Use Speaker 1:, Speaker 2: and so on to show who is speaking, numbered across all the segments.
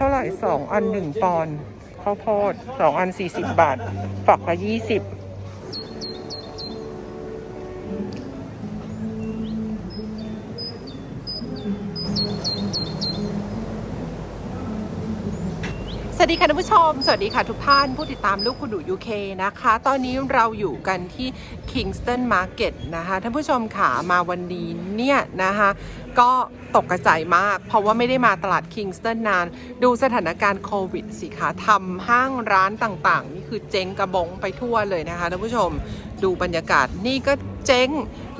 Speaker 1: เท่าไหร่สองอันหนึ่งปอนข้าวโพดสองอันสี่สิบบาทฝักละยี่สิบ สวัสดีค่ะท่านผู้ชม สวัสดีค่ะทุกท่านผู้ติดตามลูกคุณดูยูเคนะคะ ตอนนี้เราอยู่กันที่ Kingston Market นะคะท่านผู้ชมค่ะมาวันนี้เนี่ยนะคะก็ตกกระจายมาก เพราะว่าไม่ได้มาตลาด Kingston นาน ดูสถานการณ์โควิดสิคะทำห้างร้านต่างๆ นี่คือเจ๊งกระบงไปทั่วเลยนะคะท่านผู้ชมดูบรรยากาศนี่ก็เจ๊ง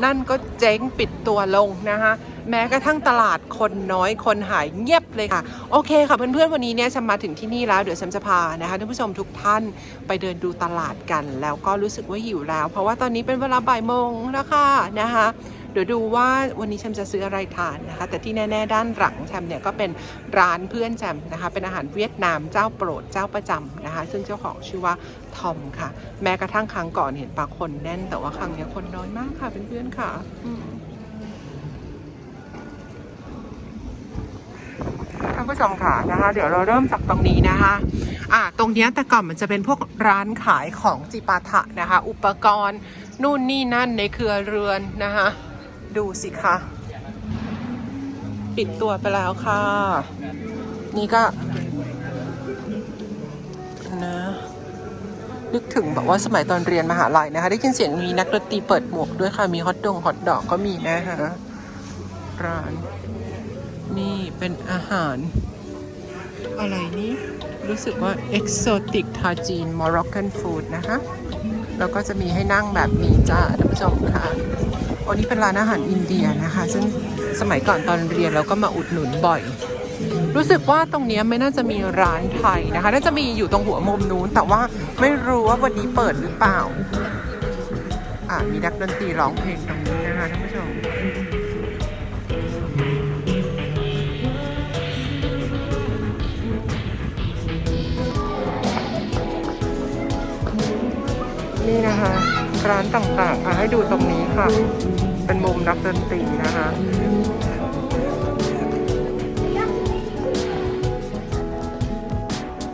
Speaker 1: นั่นก็เจ๊งปิดตัวลงนะคะ แม้กระทั่งตลาดคนน้อยคนหายเงียบเลยค่ะ โอเคค่ะเพื่อนๆวันนี้เนี่ยฉันมาถึงที่นี่แล้วเดี๋ยวฉันจะพานะคะท่านผู้ชมทุกท่านไปเดินดูตลาดกัน แล้วก็รู้สึกว่าหิวแล้ว เพราะว่าตอนนี้เป็นเวลาบ่ายโมงแล้วค่ะนะคะเดี๋ยวดูว่าวันนี้แชมจะซื้ออะไรทานนะคะ แต่ที่แน่ ๆ ด้านหลังแชมเนี่ยก็เป็นร้านเพื่อนแชมนะคะ เป็นอาหารเวียดนามเจ้าโปรดเจ้าประจำนะคะ ซึ่งเจ้าของชื่อว่าทอมค่ะ แม้กระทั่งครั้งก่อนเห็นปลาคนแน่น แต่ว่าครั้งนี้คนน้อยมากค่ะเพื่อนๆค่ะอืม ท่าน ผู้ชมค่ะนะคะ เดี๋ยวเราเริ่มจากตรงนี้นะคะอ่าตรงนี้แต่ก่อนมันจะเป็นพวกร้านขายของจิปาถะนะคะ อุปกรณ์นู่นนี่นั่นในเครือเรือนนะคะ ดูสิคะปิดตัวไปแล้วค่ะ นี่ก็นะนึกถึงแบบว่าสมัยตอนเรียนมหาลัยนะคะ ได้ยินเสียงมีนักดนตรีเปิดหมวกด้วยค่ะ มีฮอตดงฮอตดอกก็มีนะคะร้าน นี่เป็นอาหาร อะไรนี่ รู้สึกว่า exotic Tajin Moroccan food นะคะ แล้วก็จะมีให้นั่งแบบนี้จ้าท่านผู้ชมค่ะอันนี้เป็นร้านอาหารอินเดียนะคะ ซึ่งสมัยก่อนตอนเรียนเราก็มาอุดหนุนบ่อย รู้สึกว่าตรงเนี้ยไม่น่าจะมีร้านไทยนะคะ น่าจะมีอยู่ตรงหัวมุมนู้น แต่ว่าไม่รู้ว่าวันนี้เปิดหรือเปล่า อ่ามีนักดนตรีร้องเพลงตรงนี้นะคะท่านผู้ชม นี่นะคะ ร้านต่างๆอะให้ดูตรงนี้ค่ะ เป็นมุมนักดนตรีนะคะ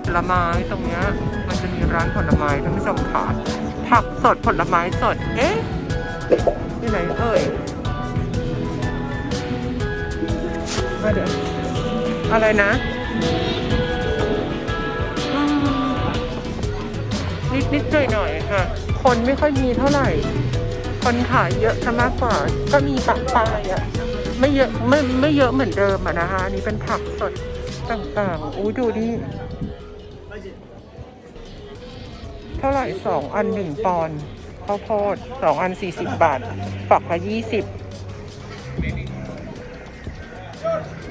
Speaker 1: ผลไม้ตรงเนี้ยมันจะมีร้านผลไม้ท่านผู้ชมค่ะผักสดผลไม้สด เอ๊ะที่ไหนเอ่ยอะเดี๋ยวอะไรนะนิดนิดหน่อยหน่อยๆค่ะ คนไม่ค่อยมีเท่าไหร่ คนขายเยอะซะมากกว่า ก็มีปักปลายอะไม่เยอะไม่ไม่เยอะเหมือนเดิมอะนะคะอันนี้เป็นผักสดต่างๆอู้ดูนี่เท่าไหร่สองอันหนึ่งปอนด์ข้าวโพดสองอันสี่สิบบาท ฝักละยี่สิบ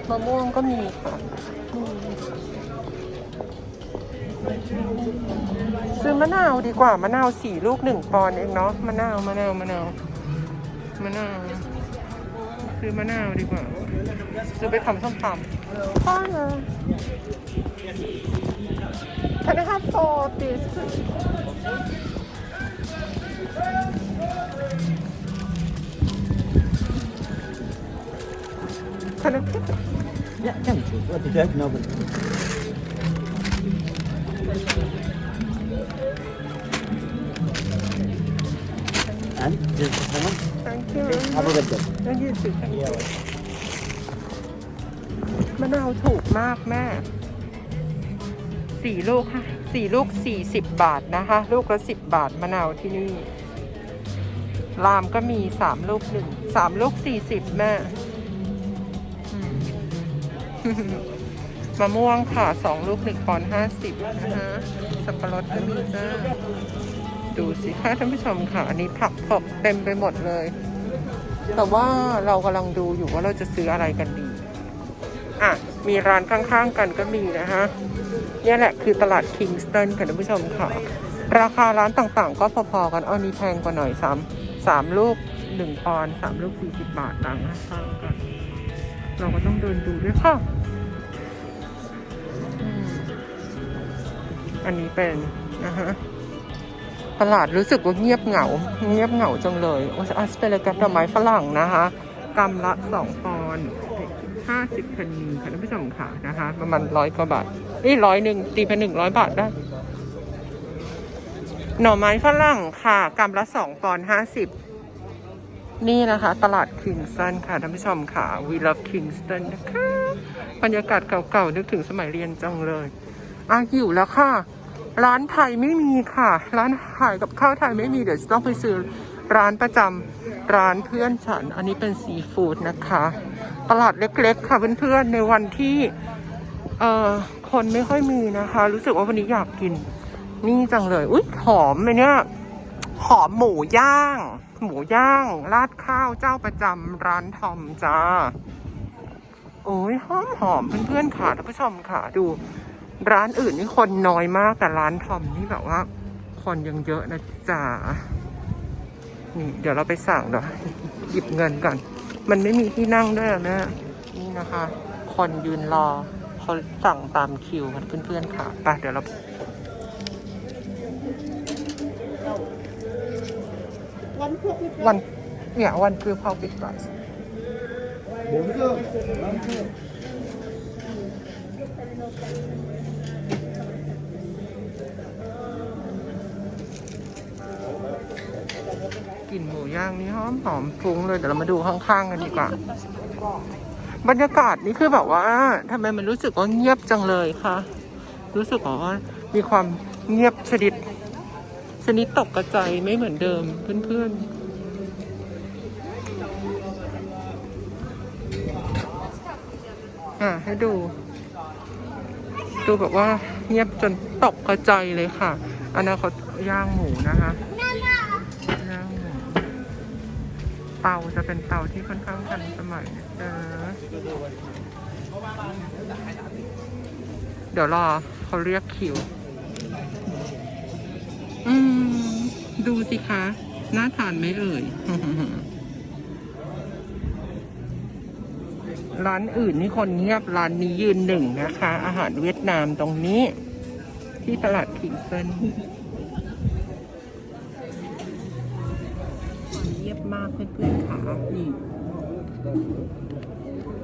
Speaker 1: มะม่วงก็มีค่ะ ซื้อมะนาวดีกว่ามะนาวสี่ลูกหนึ่งปอนเองเนาะมะนาวมะนาวมะนาวมะนาวซื้อมะนาวดีกว่า ซื้อไปทำส้มตำป้านะ Can I have four of these? Can I pick it?
Speaker 2: Ja, kan je. Wat is het nou? And just a moment.
Speaker 1: Thank you.
Speaker 2: Have a good day.
Speaker 1: Thank you too. Thank you. มะนาวถูกมากแม่สี่ลูกค่ะสี่ลูกสี่สิบบาทนะคะ ลูกละสิบบาทมะนาวที่นี่ ลามก็มีสามลูกหนึ่งสามลูกสี่สิบแม่อื มะม่วงค่ะสองลูกหนึ่งปอนห้าสิบนะคะสับปะรดก็มีจ้าดูสิค่ะท่านผู้ชมค่ะ อันนี้ผักผกเต็มไปหมดเลย แต่ว่าเรากำลังดูอยู่ว่าเราจะซื้ออะไรกันดีอะมีร้านข้างๆกันก็มีนะฮะนี่แหละคือตลาดคิงสตันค่ะท่านผู้ชมค่ะ ราคาร้านต่างๆ ก็พอๆกันเอานี้แพงกว่าหน่อยสามสามลูกหนึ่งปอนด์สามลูกสี่สิบบาทต่างข้างกันเราก็ต้องเดินดูด้วยค่ะ อันนี้เป็นนะฮะตลาดรู้สึกว่าเงียบเหงา เงียบเหงาจังเลยโอ้อัสเปรกับดอกไม้ฝรั่งนะคะกำละสองปอนด์ห้าสิบพันนีค่ะท่านผู้ชมค่ะนะคะประมาณร้อยกว่าบาทเอ้ยร้อยหนึ่งตีเป็นหนึ่งร้อยบาทได้หน่อไม้ฝรั่งค่ะกำละสองปอนห้าสิบนี่นะคะ ตลาดคิงสตันค่ะท่านผู้ชมค่ะ We love Kingston นะคะ บรรยากาศเก่าๆ นึกถึงสมัยเรียนจังเลย อะหิวแล้วค่ะ ร้านไทยไม่มีค่ะ ร้านขายกับข้าวไทยไม่มีเดี๋ยวจะต้องไปซื้อร้านประจำร้านเพื่อนฉัน อันนี้เป็นซีฟู้ดนะคะ ตลาดเล็กๆ ค่ะเพื่อนๆในวันที่เอ่อคนไม่ค่อยมีนะคะ รู้สึกว่าวันนี้อยากกิน นี่จังเลยอุ๊ยหอมไหมเนี่ยหอมหมูย่าง หมูย่าง ราดข้าวเจ้าประจำร้านทอมจ้า โอ้ยหอมหอมเพื่อนๆค่ะท่านผู้ชมค่ะดู ร้านอื่นนี่คนน้อยมากแต่ร้านทอมนี่แบบว่า คนยังเยอะนะจ๊ะนี่ เดี๋ยวเราไปสั่งเดี๋ยวหยิบเงินก่อน มันไม่มีที่นั่งด้วยอะนี่นะคะ คนยืนรอเขาสั่งตามคิวกันเพื่อนๆค่ะไปเดี๋ยวเราวันเนี่ยวันคือ public price
Speaker 2: Bonjour.
Speaker 1: กลิ่นหมูย่างนี่หอมหอมฟุ้งเลยเดี๋ยวเรามาดูข้างๆกันดีกว่า บรรยากาศนี่คือแบบว่าทำไมมันรู้สึกว่าเงียบจังเลยคะรู้สึกว่ามีความเงียบชนิดชนิดตกกระจายไม่เหมือนเดิมเพื่อนๆอะให้ดู ดูแบบว่าเงียบจนตกกระจายเลยค่ะ อันนั้นเขาย่างหมูนะคะ เตาจะเป็นเตาที่ค่อนข้างทันสมัยนะเดี๋ยวรอเขาเรียกคิว อืม ดูสิคะ น่าทานไหมเอ่ย ร้านอื่นนี่คนเงียบ ร้านนี้ยืนหนึ่งนะคะ อาหารเวียดนามตรงนี้ ที่ตลาดคิงเซนเงียบ มากเพื่อนๆค่ะนี่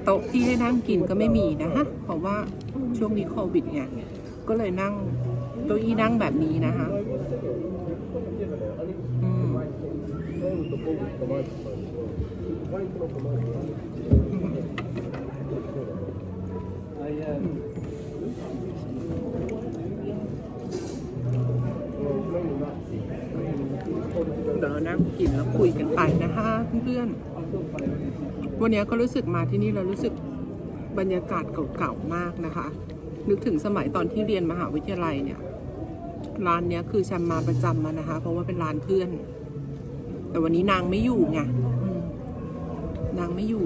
Speaker 1: โต๊ะที่ให้นั่งกินก็ไม่มีนะฮะเพราะว่าช่วงนี้โควิดไงก็เลยนั่งโต๊ะอี้นั่งแบบนี้นะคะอืม นั่งกินแล้วคุยกันไปนะคะเพื่อนๆวันนี้ก็รู้สึกมาที่นี่เรารู้สึกบรรยากาศเก่าๆมากนะคะ นึกถึงสมัยตอนที่เรียนมหาวิทยาลัยเนี่ยร้านเนี้ยคือแชมมาประจำมานะคะ เพราะว่าเป็นร้านเพื่อน แต่วันนี้นางไม่อยู่ไงนางไม่อยู่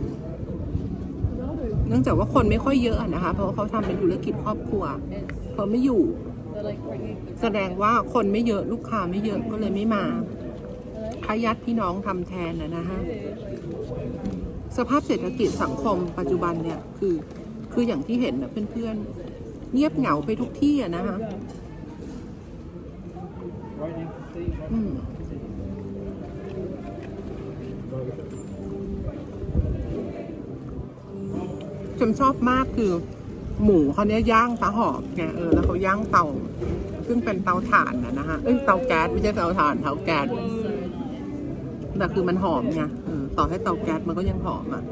Speaker 1: เนื่องจากว่าคนไม่ค่อยเยอะนะคะ เพราะเขาทำเป็นธุรกิจครอบครัวเขาไม่อยู่ แสดงว่าคนไม่เยอะลูกค้าไม่เยอะก็เลยไม่มา พยัดพี่น้องทำแทนนะนะฮะสภาพเศรษฐกิจสังคมปัจจุบันเนี่ยคือคืออย่างที่เห็นนะเพื่อนๆเงียบเหงาไปทุกที่อะนะฮะจนชอบมากคือ หมูเขาเนี้ยย่างปลาหอมไงเออแล้วเขาย่างเตาซึ่งเป็นเตาถ่านนะนะฮะเอ้ยเตาแก๊สไม่ใช่เตาถ่านเตาแก๊ส แต่คือมันหอมไงต่อให้เตาแก๊สมันก็ยังหอมอะ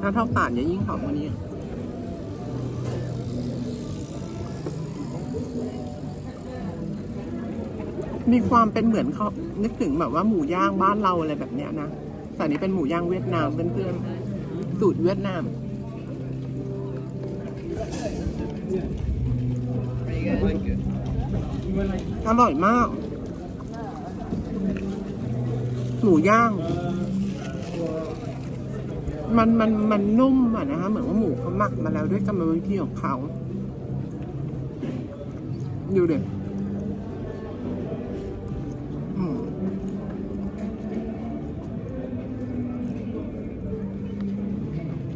Speaker 1: ถ้าเท่าถ่านจะยิ่งหอมกว่านี้มีความเป็นเหมือนเขานึกถึงแบบว่าหมูย่างบ้านเราอะไรแบบเนี้ยนะแต่อันนี้เป็นหมูย่างเวียดนามเพื่อนๆสูตรเวียดนาม อร่อยมาก หมูย่าง มันมันมันนุ่มอะนะคะเหมือนว่าหมูเขาหมักมาแล้วด้วยกรรมวิธีของเขาดูเด็อืม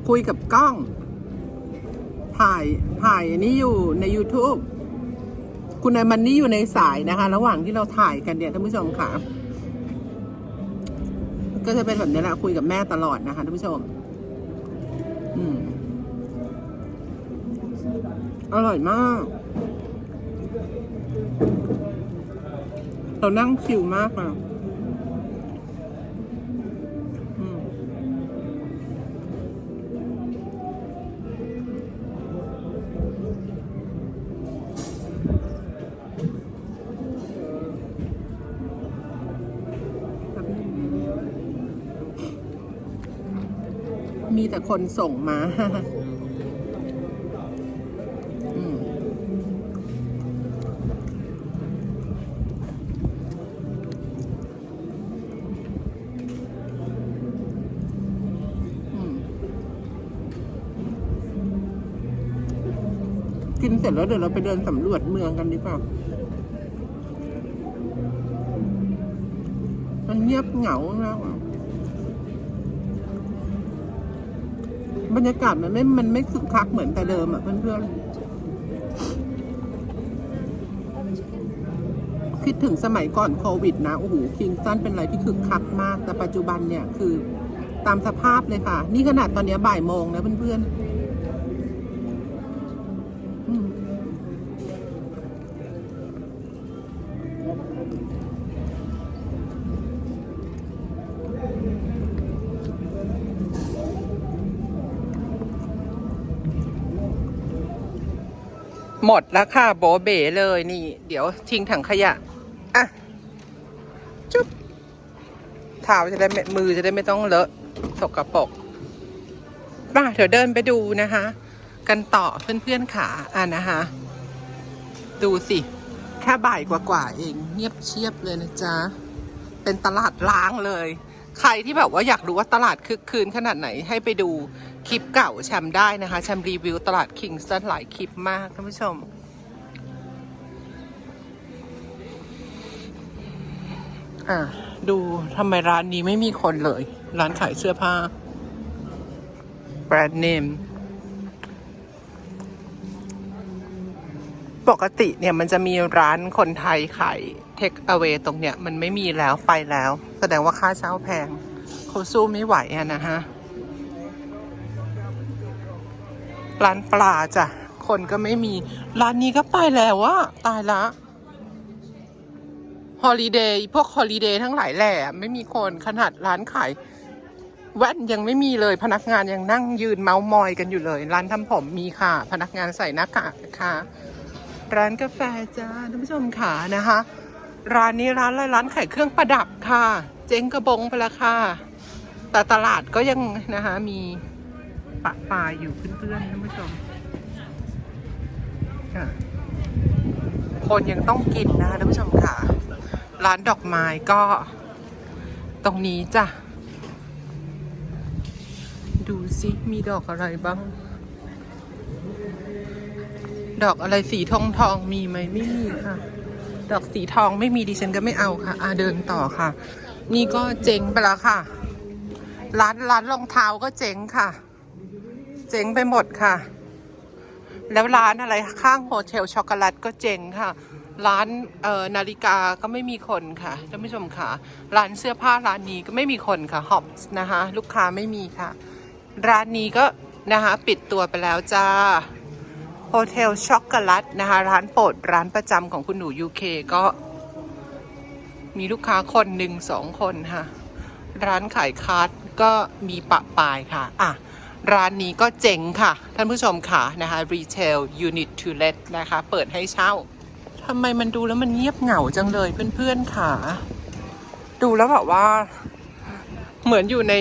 Speaker 1: คุยกับกล้อง ถ่าย ถ่ายอันนี้อยู่ใน YouTube คุณนายมันนี่อยู่ในสายนะคะ ระหว่างที่เราถ่ายกันเนี่ยท่านผู้ชมค่ะ ก็จะเป็นแบบนี้แหละคุยกับแม่ตลอดนะคะท่านผู้ชม อืมอร่อยมาก เรานั่งชิวมากอะ แต่คนส่งมากินเสร็จแล้วเดี๋ยวเราไปเดินสำรวจเมืองกันดีกว่า มันเงียบเหงามากอะ บรรยากาศมันไม่ มันไม่คึกคักเหมือนแต่เดิมอะเพื่อนๆ คิดถึงสมัยก่อนโควิดนะโอ้โหคิงสันเป็นอะไรที่คึกคักมาก แต่ปัจจุบันเนี่ยคือตามสภาพเลยค่ะ นี่ขนาดตอนนี้บ่ายโมงนะเพื่อนๆ มดแล้วค่ะโบเบ๋เลยนี่ เดี๋ยวทิ้งถังขยะ อะ จุ๊บเท้าจะได้ไม่มือจะได้ไม่ต้องเลอะสกรปรกป่ะเดี๋ยวเดินไปดูนะคะ กันต่อเพื่อนๆขาอะนะคะดูสิแค่บ่ายกว่าๆเองเงียบเชียบเลยนะจ๊ะ เป็นตลาดล้างเลย ใครที่แบบว่าอยากรู้ว่าตลาดคึกคืนขนาดไหนให้ไปดู คลิปเก่าแชมได้นะคะ แชมรีวิวตลาดคิงสตันหลายคลิปมากท่านผู้ชม อะ ดูทำไมร้านนี้ไม่มีคนเลย ร้านขายเสื้อผ้า แบรนด์เนม ปกติเนี่ยมันจะมีร้านคนไทยขายเทคเอา a y ตรงเนี้ย มันไม่มีแล้วไปแล้ว แสดงว่าค่าเช่าแพงเขาสู้ไม่ไหวอะนะฮะ ร้านปลาจ้ะ คนก็ไม่มี ร้านนี้ก็ไปแล้วว่าตายละฮอลิเดย์พวกฮอลิเดย์ทั้งหลายแหล่ไม่มีคนขนาดร้านขาย แว่นยังไม่มีเลยพนักงานยังนั่งยืนเมาส์มอยกันอยู่เลย ร้านทำผมมีค่ะ พนักงานใส่หน้ากากค่ะ ร้านกาแฟจ้าท่านผู้ชมค่ะนะคะ ร้านนี้ร้านอะไรร้านขายเครื่องประดับค่ะ เจ๊งกระบงไปล้วค่ะแต่ตลาดก็ยังนะคะมี ปะปายอยู่เพื่อนๆท่านผู้ชมคนยังต้องกินนะคะท่านผู้ชมค่ะ ร้านดอกไม้ก็ตรงนี้จ้ะ ดูสิมีดอกอะไรบ้าง ดอกอะไรสีทองทองมีไหมไม่มีค่ะ ดอกสีทองไม่มีดิฉันก็ไม่เอาค่ะอาเดินต่อค่ะ นี่ก็เจ๊งไปแล้วค่ะ ร้านร้านรองเท้าก็เจ๊งค่ะ เจ๊งไปหมดค่ะ แล้วร้านอะไรข้างโฮเทลช็อกโกแลตก็เจ๊งค่ะ ร้านเอ่อนาฬิกาก็ไม่มีคนค่ะท่านผู้ชมค่ะ ร้านเสื้อผ้าร้านนี้ก็ไม่มีคนค่ะฮอปส์นะคะ ลูกค้าไม่มีค่ะ ร้านนี้ก็นะคะปิดตัวไปแล้วจ้าโฮเทลช็อกโกแลตนะคะ ร้านโปรดร้านประจำของคุณหนูยูเคก็มีลูกค้าคนหนึ่งสองคนค่ะ ร้านขายคาร์ดก็มีปะปายค่ะ อะ ร้านนี้ก็เจ๋งค่ะ ท่านผู้ชมค่ะนะคะ Retail Unit to Let นะคะ เปิดให้เช่าทำไมมันดูแล้วมันเงียบเหงาจังเลยเพื่อนๆค่ะ ดูแล้วแบบว่า เหมือนอยู่ใน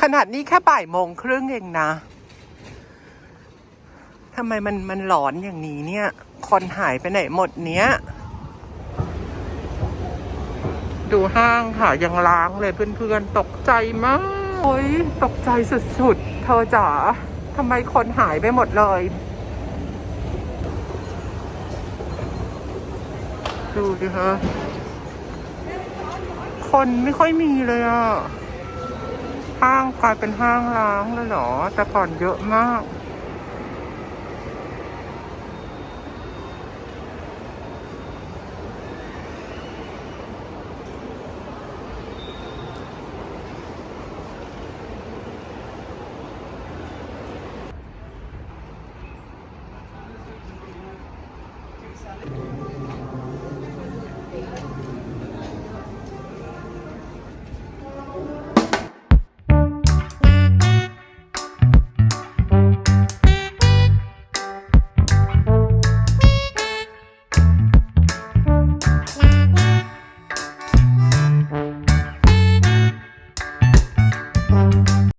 Speaker 1: ขนาดนี้แค่บ่ายโมงครึ่งเองนะทำไมมันมันหลอนอย่างนี้เนี่ย คนหายไปไหนหมดเนี้ย ดูห้างค่ะยังล้างเลยเพื่อนๆ ตกใจมาก โอ้ยตกใจสุดๆ เธอจ๋าทำไมคนหายไปหมดเลย ดูดิฮะคนไม่ค่อยมีเลยอะห้างกลายเป็นห้างร้างเลยเหรอ แต่ก่อนเยอะมาก